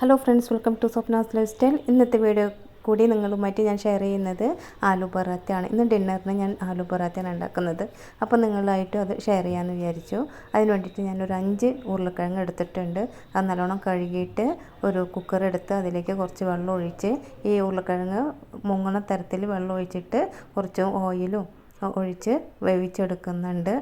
Hello friends welcome to Swapna's life style ഇന്നത്തെ video കൂടി നിങ്ങളുമായിട്ട് ഞാൻ ഷെയർ ചെയ്യുന്നത് ആലു പൊറാത്തയാണ്. ഇന്ന് ഡിന്നറിന് ഞാൻ ആലു പൊറാത്തയാണ് ഉണ്ടാക്കുന്നത്. അപ്പോൾ നിങ്ങളായിട്ട് അത് ഷെയർ ചെയ്യാമെന്ന് വിചാരിച്ചു. അതിന് വേണ്ടിയിട്ട് ഞാനൊരു അഞ്ച് ഉരുളക്കിഴങ്ങ് എടുത്തിട്ടുണ്ട്. അത് നല്ലോണം കഴുകിയിട്ട് ഒരു കുക്കർ എടുത്ത് അതിലേക്ക് കുറച്ച് വെള്ളം ഒഴിച്ച് ഈ ഉരുളക്കിഴങ്ങ് മുങ്ങണ തരത്തിൽ വെള്ളം ഒഴിച്ചിട്ട് കുറച്ച് ഓയിലും ഒഴിച്ച് വേവിച്ചെടുക്കുന്നുണ്ട്.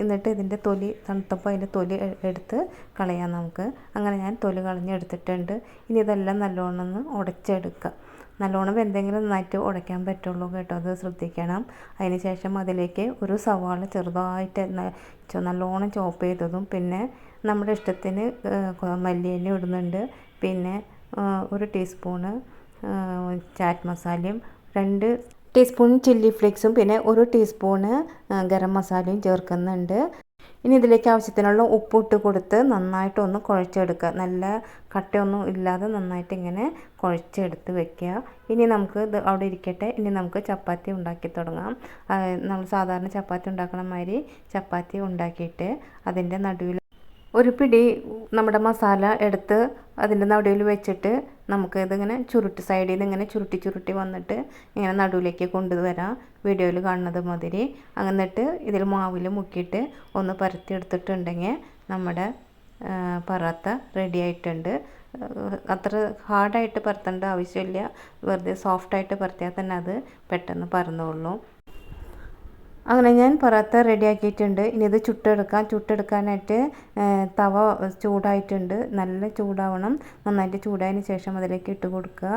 എന്നിട്ട് ഇതിന്റെ തൊലി തണുത്തപ്പോൾ അതിന്റെ തൊലി എടുത്ത് കളയാം നമുക്ക്. അങ്ങനെ ഞാൻ തൊലി കളഞ്ഞെടുത്തിട്ടുണ്ട്. ഇനി ഇതെല്ലാം നല്ലോണം ഒന്ന് ഉടച്ചെടുക്കുക നല്ലോണം എന്തെങ്കിലും നന്നായിട്ട് ഉടയ്ക്കാൻ പറ്റുള്ളൂ കേട്ടോ. അത് ശ്രദ്ധിക്കണം. അതിന് ശേഷം അതിലേക്ക് ഒരു സവാള ചെറുതായിട്ട് നല്ലോണം ചോപ്പ് ചെയ്തതും പിന്നെ നമ്മുടെ ഇഷ്ടത്തിന് മല്ലിയില ഇടുന്നുണ്ട്. പിന്നെ ഒരു ടീസ്പൂണ് ചാറ്റ് മസാലയും രണ്ട് ടീസ്പൂൺ ചില്ലി ഫ്ലേക്സും പിന്നെ ഒരു ടീസ്പൂണ് ഗരം മസാലയും ചേർക്കുന്നുണ്ട്. ഇനി ഇതിലേക്ക് ആവശ്യത്തിനുള്ള ഉപ്പിട്ട് കൊടുത്ത് നന്നായിട്ടൊന്ന് കുഴച്ചെടുക്കുക. നല്ല കട്ടയൊന്നും ഇല്ലാതെ നന്നായിട്ട് ഇങ്ങനെ കുഴച്ചെടുത്ത് വെക്കുക. ഇനി നമുക്ക് ഇത് അവിടെ ഇരിക്കട്ടെ. ഇനി നമുക്ക് ചപ്പാത്തി ഉണ്ടാക്കി തുടങ്ങാം. നമ്മൾ സാധാരണ ചപ്പാത്തി ഉണ്ടാക്കണ മാതിരി ചപ്പാത്തി ഉണ്ടാക്കിയിട്ട് അതിന്റെ നടുവിൽ ഒരു പിടി നമ്മുടെ മസാല എടുത്ത് അതിന്റെ നടുവിൽ വെച്ചിട്ട് നമുക്ക് ഇതിങ്ങനെ ചുരുട്ടി സൈഡിൽ നിന്ന് ഇങ്ങനെ ചുരുട്ടി ചുരുട്ടി വന്നിട്ട് ഇങ്ങനെ നടുവിലേക്ക് കൊണ്ടുവരാം വീഡിയോയിൽ കാണുന്നത് മാതിരി. അങ്ങനെട്ട് ഇതിൽ മാവിൽ മുക്കിയിട്ട് ഒന്ന് പരത്തി എടുത്തിട്ടുണ്ടെങ്കിൽ നമ്മുടെ പറാത്ത റെഡി ആയിട്ടുണ്ട്. അത്ര ഹാർഡായിട്ട് പരത്തേണ്ട ആവശ്യമില്ല. വെറുതെ സോഫ്റ്റായിട്ട് പരത്തിയാൽ തന്നെ അത് പെട്ടെന്ന് പറന്നോളും. അങ്ങനെ ഞാൻ പൊറോത്ത റെഡിയാക്കിയിട്ടുണ്ട്. ഇനി ഇത് ചുട്ടെടുക്കാം. ചുട്ടെടുക്കാനായിട്ട് തവ ചൂടായിട്ടുണ്ട്. നല്ല ചൂടാവണം. നന്നായിട്ട് ചൂടായതിന് ശേഷം അതിലേക്ക് ഇട്ട് കൊടുക്കുക.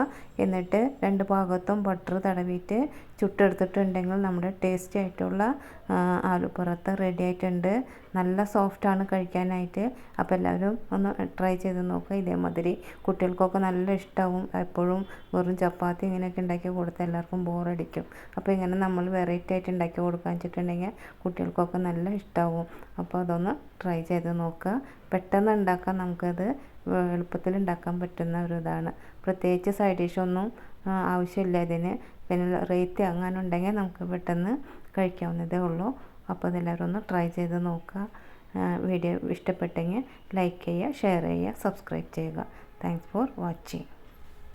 എന്നിട്ട് രണ്ട് ഭാഗത്തും ബട്ടർ തടവിയിട്ട് ചുട്ടെടുത്തിട്ടുണ്ടെങ്കിൽ നമ്മുടെ ടേസ്റ്റി ആയിട്ടുള്ള ആലു പുറത്ത് റെഡി ആയിട്ടുണ്ട്. നല്ല സോഫ്റ്റാണ് കഴിക്കാനായിട്ട്. അപ്പോൾ എല്ലാവരും ഒന്ന് ട്രൈ ചെയ്ത് നോക്കുക. ഇതേമാതിരി കുട്ടികൾക്കൊക്കെ നല്ല ഇഷ്ടമാവും എപ്പോഴും വെറും ചപ്പാത്തി ഇങ്ങനെയൊക്കെ ഉണ്ടാക്കി കൊടുത്താൽ എല്ലാവർക്കും ബോറടിക്കും അപ്പോൾ ഇങ്ങനെ നമ്മൾ വെറൈറ്റി ആയിട്ട് ഉണ്ടാക്കി കൊടുക്കാൻ വെച്ചിട്ടുണ്ടെങ്കിൽ കുട്ടികൾക്കൊക്കെ നല്ല ഇഷ്ടമാവും അപ്പോൾ അതൊന്ന് ട്രൈ ചെയ്ത് നോക്കുക. പെട്ടെന്ന് ഉണ്ടാക്കാൻ നമുക്കത് എളുപ്പത്തിൽ ഉണ്ടാക്കാൻ പറ്റുന്ന ഒരു ഇതാണ്. പ്രത്യേകിച്ച് സൈഡ് ഡിഷ് ഒന്നും ആവശ്യമില്ല ഇതിന്. പിന്നെ റേറ്റ് അങ്ങനെ ഉണ്ടെങ്കിൽ നമുക്ക് പെട്ടെന്ന് കഴിക്കാവുന്നതേ ഉള്ളൂ. അപ്പോൾ അതെല്ലാവരും ഒന്ന് ട്രൈ ചെയ്ത് നോക്കുക. വീഡിയോ ഇഷ്ടപ്പെട്ടെങ്കിൽ ലൈക്ക് ചെയ്യുക ഷെയർ ചെയ്യുക സബ്സ്ക്രൈബ് ചെയ്യുക. Thanks for watching